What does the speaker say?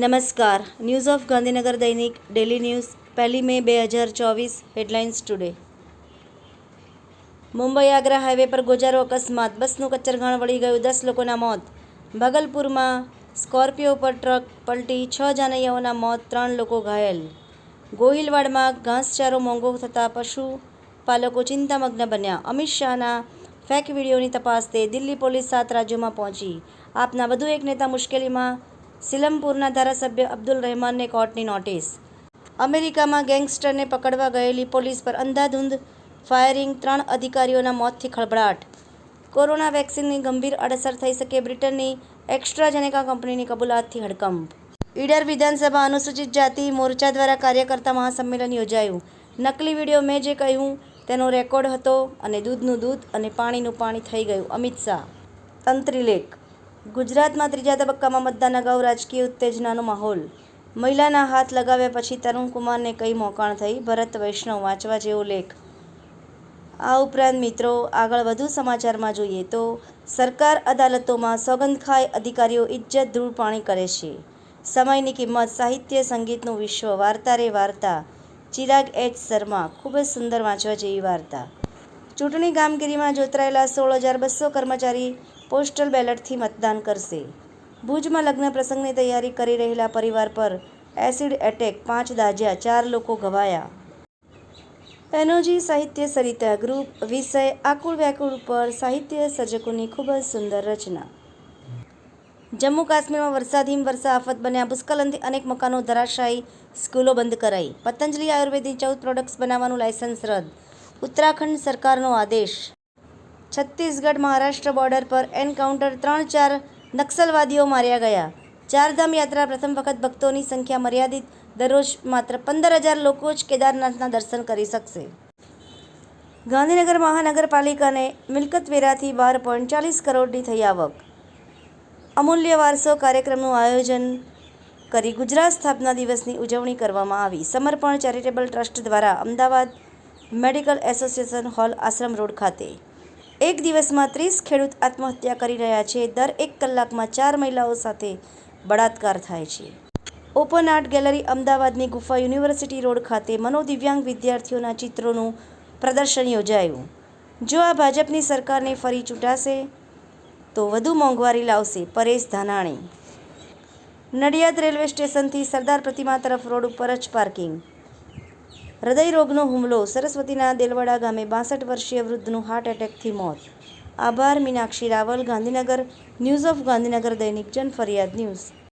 નમસ્કાર. News of Gandhinagar દૈનિક daily news પહેલી મે બે હજાર ચોવીસ headlines today Mumbai Agra highway પર ગોજારો અકસ્માત. બસનું કચ્ચરઘાણ વળી ગયું, દસ લોકોના મોત. ભાગલપુરમાં સ્કોર્પિયો પર ટ્રક પલટી, છ જાનૈયાઓના મોત, ત્રણ લોકો ઘાયલ. ગોહિલવાડમાં ઘાસચારો મોંઘો થતાં પશુપાલકો ચિંતામગ્ન બન્યા. અમિત શાહના ફેક વિડીયોની તપાસતે દિલ્હી પોલીસ સાત રાજ્યોમાં પહોંચી. આપના વધુ એક નેતા મુશ્કેલીમાં સિલમપુરના ધારાસભ્ય અબ્દુલ રહેમાનને કોર્ટની નોટિસ. અમેરિકામાં ગેંગસ્ટરને પકડવા ગયેલી પોલીસ પર અંધાધૂંધ, ફાયરિંગ ત્રણ અધિકારીઓના મોતથી ખળભળાટ. કોરોના વેક્સિનની ગંભીર અડસર થઈ શકે બ્રિટનની એક્સ્ટ્રાજેનેકા કંપનીની કબૂલાતથી હડકંપ. ઈડર વિધાનસભા અનુસૂચિત જાતિ મોરચા દ્વારા કાર્યકર્તા મહાસંમેલન યોજાયું. નકલી વીડિયો મેં જે કહ્યું, તેનો રેકોર્ડ હતો અને દૂધનું દૂધ અને પાણીનું પાણી થઈ ગયું. અમિત શાહ. તંત્રીલેખ ગુજરાતમાં ત્રીજા તબક્કામાં મતદાન અગાઉ રાજકીય ઉત્તેજનાનો માહોલ. મહિલાના હાથ લગાવ્યા પછી તરુણ કુમારને કઈ મોકાણ થઈ? ભરત, વૈષ્ણવ વાંચવા જેવો લેખ. આ ઉપરાંત મિત્રો, આગળ વધુ સમાચારમાં જોઈએ તો, સરકાર અદાલતોમાં સોગંદખાય અધિકારીઓ ઇજ્જત ધૂળ કરે છે. સમયની કિંમત, સાહિત્ય, સંગીતનું વિશ્વ, વાર્તા રે વાર્તા. ચિરાગ એચ. શર્મા, ખૂબ જ સુંદર વાંચવા જેવી વાર્તા. ચૂંટણી કામગીરીમાં જોતરાયેલા સોળ હજાર બસો કર્મચારી પોસ્ટલ બેલેટથી મતદાન કરશે. ભુજમાં લગ્ન પ્રસંગની તૈયારી કરી રહેલા પરિવાર પર એસિડ એટેક પાંચ દાઝ્યા ચાર લોકો ઘવાયા. એનોજી સાહિત્ય સરિતા ગ્રુપ વિષય આકુળ વ્યાકુળ પર સાહિત્ય સર્જકોની ખૂબ જ સુંદર રચના. જમ્મુ કાશ્મીરમાં વરસાદ હિમવર્ષા આફત બન્યા ભૂસ્ખલનથી અનેક મકાનો ધરાશાયી સ્કૂલો બંધ કરાઈ. પતંજલિ આયુર્વેદની ચૌદ પ્રોડક્ટ્સ બનાવવાનું લાયસન્સ રદ. ઉત્તરાખંડ સરકારનો આદેશ. છત્તીસગઢ મહારાષ્ટ્ર બોર્ડર પર એન્કાઉન્ટર ત્રણ ચાર નક્સલવાદીઓ માર્યા ગયા. ચારધામ યાત્રા પ્રથમ વખત ભક્તોની સંખ્યા મર્યાદિત. દરરોજ માત્ર પંદર હજાર લોકો જ કેદારનાથના દર્શન કરી શકશે. ગાંધીનગર મહાનગરપાલિકાને મિલકત વેરાથી બાર પોઈન્ટ ચાલીસ કરોડની થઈ આવક. અમૂલ્ય વારસો કાર્યક્રમનું આયોજન કરી ગુજરાત સ્થાપના દિવસની ઉજવણી કરવામાં આવી. સમર્પણ ચેરિટેબલ ટ્રસ્ટ દ્વારા Ahmedabad medical association hall Ashram road ખાતે એક દિવસમાં ત્રીસ ખેડૂત આત્મહત્યા કરી રહ્યા છે. દર એક કલાકમાં ચાર મહિલાઓ સાથે બળાત્કાર થાય છે. ઓપન આર્ટ ગેલેરી અમદાવાદની ગુફા યુનિવર્સિટી રોડ ખાતે મનોદિવ્યાંગ વિદ્યાર્થીઓના ચિત્રોનું પ્રદર્શન યોજાયું. જો આ ભાજપની સરકારને ફરી ચૂંટાશે, તો વધુ મોંઘવારી લાવશે પરેશ ધાનાણી. નડિયાદ રેલવે સ્ટેશનથી સરદાર પ્રતિમા તરફ રોડ ઉપર જ પાર્કિંગ હૃદયરોગનો હુમલો. સરસ્વતીના દેલવાડા ગામે બાસઠ વર્ષીય વૃદ્ધનું હાર્ટ એટેકથી મોત. આભાર, મીનાક્ષી રાવલ, ગાંધીનગર, ન્યૂઝ ઓફ ગાંધીનગર દૈનિક જન ફરિયાદ ન્યૂઝ.